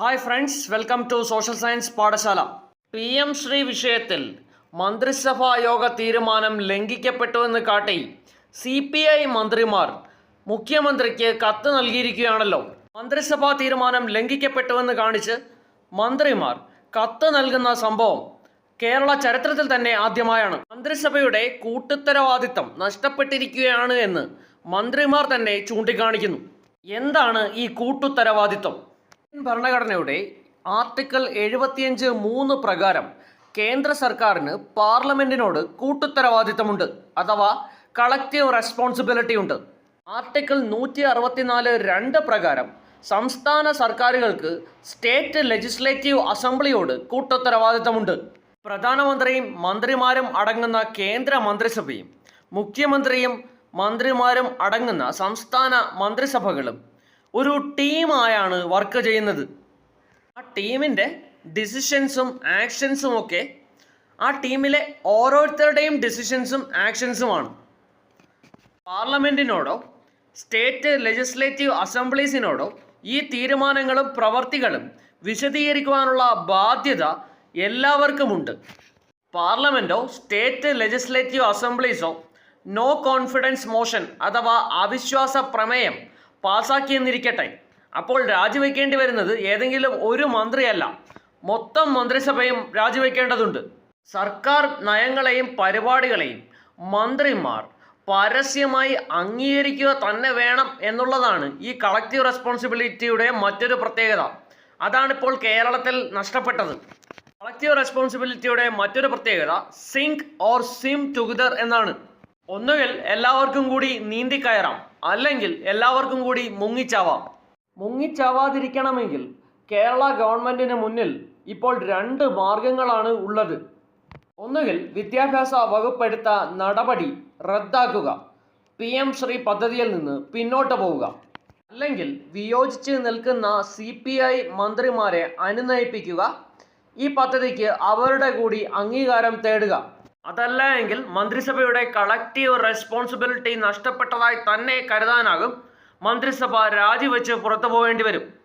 Hi friends welcome to social science Paathshaala P M Shri വിഷയത്തിൽ മന്ത്രിസഭാ യോഗ തീരുമാനം ലംഘിക്കപ്പെട്ടുവെന്ന് കാട്ടി സി പി ഐ മന്ത്രിമാർ മുഖ്യമന്ത്രിക്ക് കത്ത് നൽകിയിരിക്കുകയാണല്ലോ മന്ത്രിസഭാ തീരുമാനം ലംഘിക്കപ്പെട്ടുവെന്ന് കാണിച്ച് മന്ത്രിമാർ കത്ത് നൽകുന്ന സംഭവം കേരള ചരിത്രത്തിൽ തന്നെ ആദ്യമായാണ് മന്ത്രിസഭയുടെ കൂട്ടുത്തരവാദിത്തം നഷ്ടപ്പെട്ടിരിക്കുകയാണ് എന്ന് മന്ത്രിമാർ തന്നെ ചൂണ്ടിക്കാണിക്കുന്നു. എന്താണ് ഈ കൂട്ടുത്തരവാദിത്വം ഇന്ത്യൻ ഭരണഘടനയുടെ ആർട്ടിക്കിൾ എഴുപത്തിയഞ്ച് മൂന്ന് പ്രകാരം കേന്ദ്ര സർക്കാരിന് പാർലമെന്റിനോട് കൂട്ടുത്തരവാദിത്തമുണ്ട് അഥവാ കളക്റ്റീവ് റെസ്പോൺസിബിലിറ്റി ഉണ്ട്. ആർട്ടിക്കിൾ നൂറ്റി അറുപത്തിനാല് രണ്ട് പ്രകാരം സംസ്ഥാന സർക്കാരുകൾക്ക് സ്റ്റേറ്റ് ലെജിസ്ലേറ്റീവ് അസംബ്ലിയോട് കൂട്ടുത്തരവാദിത്തമുണ്ട്. പ്രധാനമന്ത്രിയും മന്ത്രിമാരും അടങ്ങുന്ന കേന്ദ്ര മന്ത്രിസഭയും മുഖ്യമന്ത്രിയും മന്ത്രിമാരും അടങ്ങുന്ന സംസ്ഥാന മന്ത്രിസഭകളും ഒരു ടീമായാണ് വർക്ക് ചെയ്യുന്നത്. ആ ടീമിന്റെ ഡിസിഷൻസും ആക്ഷൻസും ഒക്കെ ആ ടീമിലെ ഓരോരുത്തരുടെയും ഡിസിഷൻസും ആക്ഷൻസുമാണ് പാർലമെന്റിനോടോ സ്റ്റേറ്റ് ലെജിസ്ലേറ്റീവ് അസംബ്ലീസിനോടോ ഈ തീരുമാനങ്ങളും പ്രവർത്തികളും വിശദീകരിക്കുവാനുള്ള ബാധ്യത എല്ലാവർക്കുമുണ്ട്. പാർലമെന്റോ സ്റ്റേറ്റ് ലെജിസ്ലേറ്റീവ് അസംബ്ലീസോ നോ കോൺഫിഡൻസ് മോഷൻ അഥവാ അവിശ്വാസ പ്രമേയം പാസാക്കിയെന്നിരിക്കട്ടെ. അപ്പോൾ രാജിവെക്കേണ്ടി വരുന്നത് ഏതെങ്കിലും ഒരു മന്ത്രിയല്ല. മൊത്തം മന്ത്രിസഭയും രാജിവെക്കേണ്ടതുണ്ട്. സർക്കാർ നയങ്ങളെയും പരിപാടികളെയും മന്ത്രിമാർ പരസ്യമായി അംഗീകരിക്കുക തന്നെ വേണം എന്നുള്ളതാണ് ഈ കളക്റ്റീവ് റെസ്പോൺസിബിലിറ്റിയുടെ മറ്റൊരു പ്രത്യേകത. അതാണിപ്പോൾ കേരളത്തിൽ നഷ്ടപ്പെട്ടത്. കളക്റ്റീവ് റെസ്പോൺസിബിലിറ്റിയുടെ മറ്റൊരു പ്രത്യേകത സിങ്ക് ഓർ സിം ടുഗദർ എന്നാണ്. ഒന്നുകിൽ എല്ലാവർക്കും കൂടി നീന്തി കയറാം അല്ലെങ്കിൽ എല്ലാവർക്കും കൂടി മുങ്ങിച്ചാവാം. മുങ്ങിച്ചാവാതിരിക്കണമെങ്കിൽ കേരള ഗവൺമെന്റിന് മുന്നിൽ ഇപ്പോൾ രണ്ട് മാർഗങ്ങളാണ് ഉള്ളത്. ഒന്നുകിൽ വിദ്യാഭ്യാസ വകുപ്പെടുത്ത നടപടി റദ്ദാക്കുക പി എം ശ്രീ പദ്ധതിയിൽ നിന്ന് പിന്നോട്ട് പോവുക. അല്ലെങ്കിൽ വിയോജിച്ച് നിൽക്കുന്ന സി പി ഐ മന്ത്രിമാരെ അനുനയിപ്പിക്കുക ഈ പദ്ധതിക്ക് അവരുടെ കൂടി അംഗീകാരം തേടുക. അതല്ല എങ്കിൽ മന്ത്രിസഭയുടെ കളക്റ്റീവ് റെസ്പോൺസിബിലിറ്റി നഷ്ടപ്പെട്ടതായി തന്നെ കരുതാനാകും. മന്ത്രിസഭ രാജിവെച്ച് പുറത്തു പോകേണ്ടി വരും.